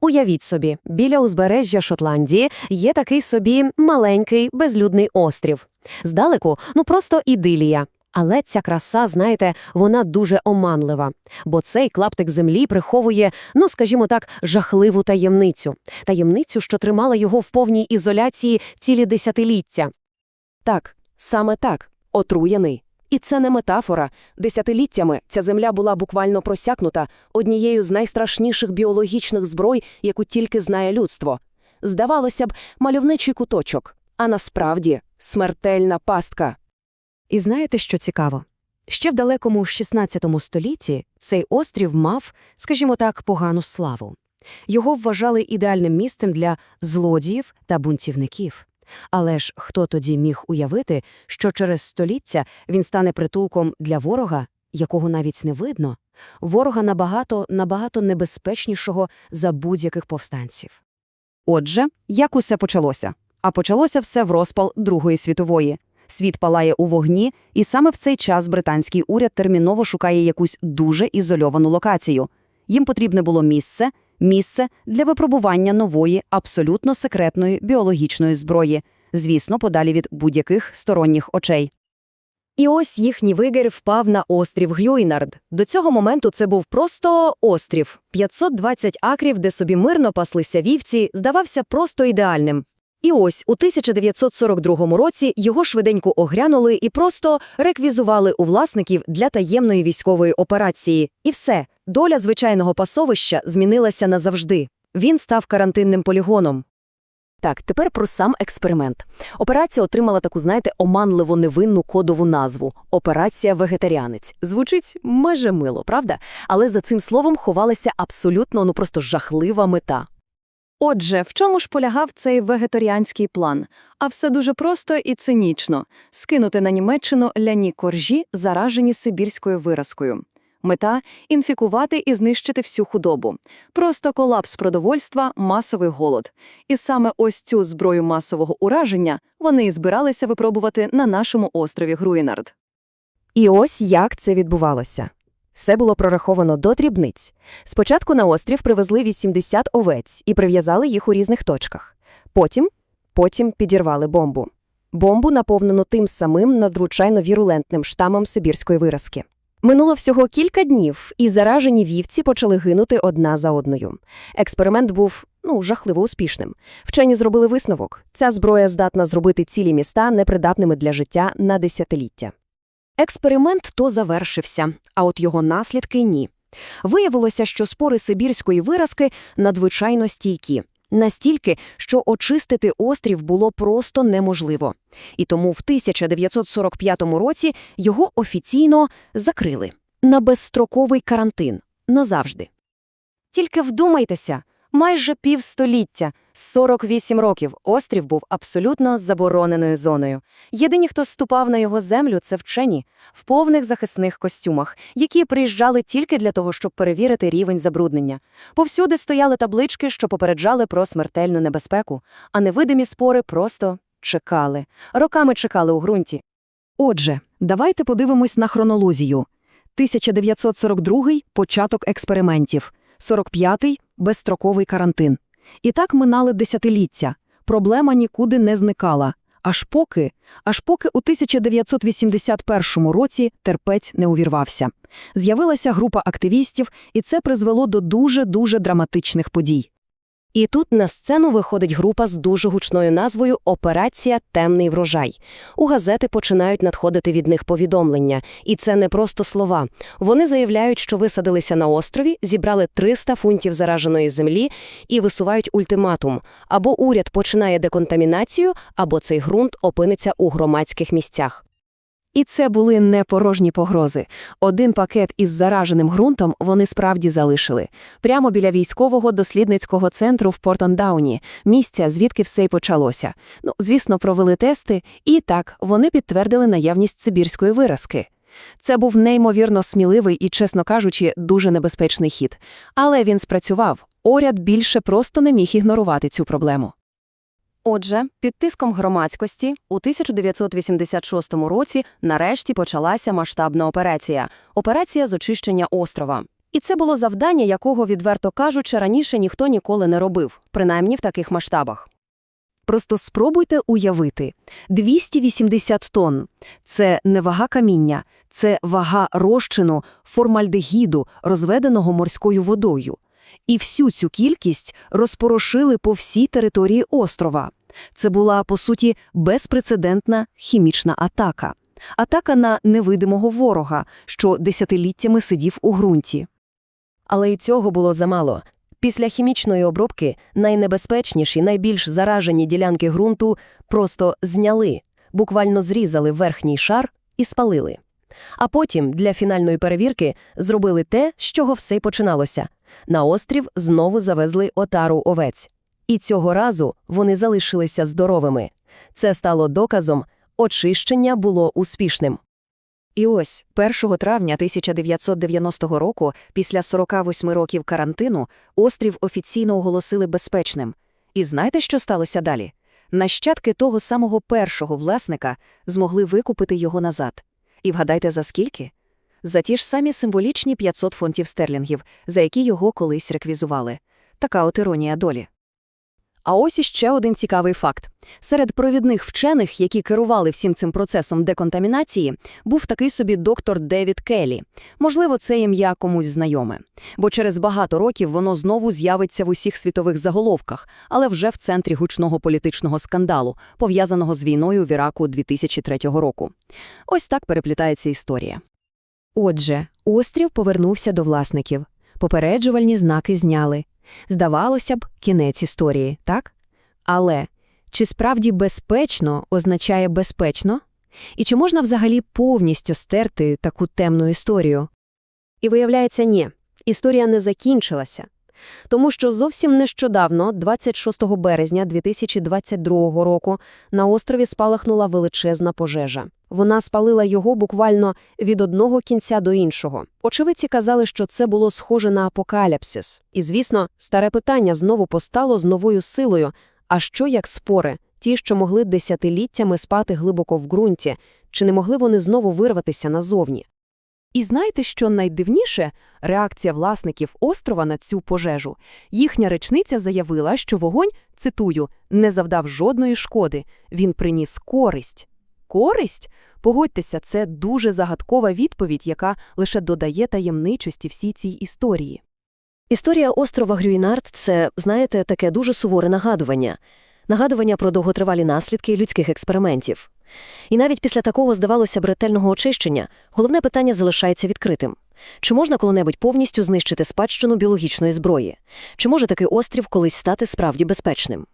Уявіть собі, біля узбережжя Шотландії є такий собі маленький безлюдний острів. Здалеку, ну просто ідилія. Але ця краса, знаєте, вона дуже оманлива, бо цей клаптик землі приховує, ну скажімо так, жахливу таємницю. Таємницю, що тримала його в повній ізоляції цілі десятиліття. Так, саме так, отруєний. І це не метафора. Десятиліттями ця земля була буквально просякнута однією з найстрашніших біологічних зброй, яку тільки знає людство. Здавалося б, мальовничий куточок, а насправді смертельна пастка. І знаєте, що цікаво? Ще в далекому 16 столітті цей острів мав, скажімо так, погану славу. Його вважали ідеальним місцем для злодіїв та бунтівників. Але ж хто тоді міг уявити, що через століття він стане притулком для ворога, якого навіть не видно, ворога набагато, набагато небезпечнішого за будь-яких повстанців. Отже, як усе почалося? А почалося все в розпал Другої світової. Світ палає у вогні, і саме в цей час британський уряд терміново шукає якусь дуже ізольовану локацію. Їм потрібне було місце, місце для випробування нової, абсолютно секретної біологічної зброї, звісно, подалі від будь-яких сторонніх очей. І ось їхній вигір впав на острів Гюйнард. До цього моменту це був просто острів. 520 акрів, де собі мирно паслися вівці, здавався просто ідеальним. І ось у 1942 році його швиденько оглянули і просто реквізували у власників для таємної військової операції. І все, доля звичайного пасовища змінилася назавжди. Він став карантинним полігоном. Так, тепер про сам експеримент. Операція отримала таку, знаєте, оманливо невинну кодову назву Операція Вегетаріанець. Звучить майже мило, правда? Але за цим словом ховалася абсолютно, ну просто жахлива мета. Отже, в чому ж полягав цей вегетаріанський план? А все дуже просто і цинічно – скинути на Німеччину ляні коржі, заражені сибірською виразкою. Мета – інфікувати і знищити всю худобу. Просто колапс продовольства, масовий голод. І саме ось цю зброю масового ураження вони і збиралися випробувати на нашому острові Груїнард. І ось як це відбувалося. Все було прораховано до дрібниць. Спочатку на острів привезли 80 овець і прив'язали їх у різних точках. Потім, потім підірвали бомбу. Бомбу наповнену тим самим надзвичайно вірулентним штамом сибірської виразки. Минуло всього кілька днів, і заражені вівці почали гинути одна за одною. Експеримент був, ну, жахливо успішним. Вчені зробили висновок. Ця зброя здатна зробити цілі міста непридатними для життя на десятиліття. Експеримент то завершився, а от його наслідки – ні. Виявилося, що спори сибірської виразки надзвичайно стійкі. Настільки, що очистити острів було просто неможливо. І тому в 1945 році його офіційно закрили на безстроковий карантин назавжди. Тільки вдумайтеся, майже півстоліття, 48 років, острів був абсолютно забороненою зоною. Єдині, хто ступав на його землю, це вчені в повних захисних костюмах, які приїжджали тільки для того, щоб перевірити рівень забруднення. Повсюди стояли таблички, що попереджали про смертельну небезпеку, а невидимі спори просто чекали. Роками чекали у ґрунті. Отже, давайте подивимось на хронологію. 1942 – початок експериментів, 45-й – безстроковий карантин. І так минали десятиліття. Проблема нікуди не зникала. Аж поки, аж поки у 1981 році терпець не увірвався. З'явилася група активістів, і це призвело до дуже-дуже драматичних подій. І тут на сцену виходить група з дуже гучною назвою Операція Темний врожай. У газети починають надходити від них повідомлення. І це не просто слова. Вони заявляють, що висадилися на острові, зібрали 300 фунтів зараженої землі і висувають ультиматум. Або уряд починає деконтамінацію, або цей ґрунт опиниться у громадських місцях. І це були не порожні погрози. Один пакет із зараженим ґрунтом вони справді залишили. Прямо біля військового дослідницького центру в Портондауні, місця, звідки все й почалося. Ну, звісно, провели тести, і так, вони підтвердили наявність сибірської виразки. Це був неймовірно сміливий і, чесно кажучи, дуже небезпечний хід. Але він спрацював. Уряд більше просто не міг ігнорувати цю проблему. Отже, під тиском громадськості у 1986 році нарешті почалася масштабна операція – операція з очищення острова. І це було завдання, якого, відверто кажучи, раніше ніхто ніколи не робив, принаймні в таких масштабах. Просто спробуйте уявити. 280 тонн – це не вага каміння, це вага розчину формальдегіду, розведеного морською водою. І всю цю кількість розпорошили по всій території острова. Це була, по суті, безпрецедентна хімічна атака. Атака на невидимого ворога, що десятиліттями сидів у ґрунті. Але і цього було замало. Після хімічної обробки найнебезпечніші, найбільш заражені ділянки ґрунту просто зняли, буквально зрізали верхній шар і спалили. А потім для фінальної перевірки зробили те, з чого все й починалося. На острів знову завезли отару овець. І цього разу вони залишилися здоровими. Це стало доказом, очищення було успішним. І ось 1 травня 1990 року, після 48 років карантину, острів офіційно оголосили безпечним. І знаєте, що сталося далі? Нащадки того самого першого власника змогли викупити його назад. І вгадайте, за скільки? За ті ж самі символічні 500 фунтів стерлінгів, за які його колись реквізували. Така от іронія долі. А ось іще один цікавий факт. Серед провідних вчених, які керували всім цим процесом деконтамінації, був такий собі доктор Девід Келлі. Можливо, це ім'я комусь знайоме. Бо через багато років воно знову з'явиться в усіх світових заголовках, але вже в центрі гучного політичного скандалу, пов'язаного з війною в Іраку 2003 року. Ось так переплітається історія. Отже, острів повернувся до власників. Попереджувальні знаки зняли. Здавалося б, кінець історії, так? Але чи справді безпечно означає безпечно? І чи можна взагалі повністю стерти таку темну історію? І виявляється, ні, історія не закінчилася. Тому що зовсім нещодавно, 26 березня 2022 року, на острові спалахнула величезна пожежа. Вона спалила його буквально від одного кінця до іншого. Очевидці казали, що це було схоже на апокаліпсис. І, звісно, старе питання знову постало з новою силою. А що як спори? Ті, що могли десятиліттями спати глибоко в ґрунті, чи не могли вони знову вирватися назовні? І знаєте, що найдивніше? Реакція власників острова на цю пожежу. Їхня речниця заявила, що вогонь, цитую, не завдав жодної шкоди, він приніс користь. Користь? Погодьтеся, це дуже загадкова відповідь, яка лише додає таємничості всій цій історії. Історія острова Грюїнард – це, знаєте, таке дуже суворе нагадування. Нагадування про довготривалі наслідки людських експериментів. І навіть після такого, здавалося б, ретельного очищення, головне питання залишається відкритим. Чи можна коли-небудь повністю знищити спадщину біологічної зброї? Чи може такий острів колись стати справді безпечним?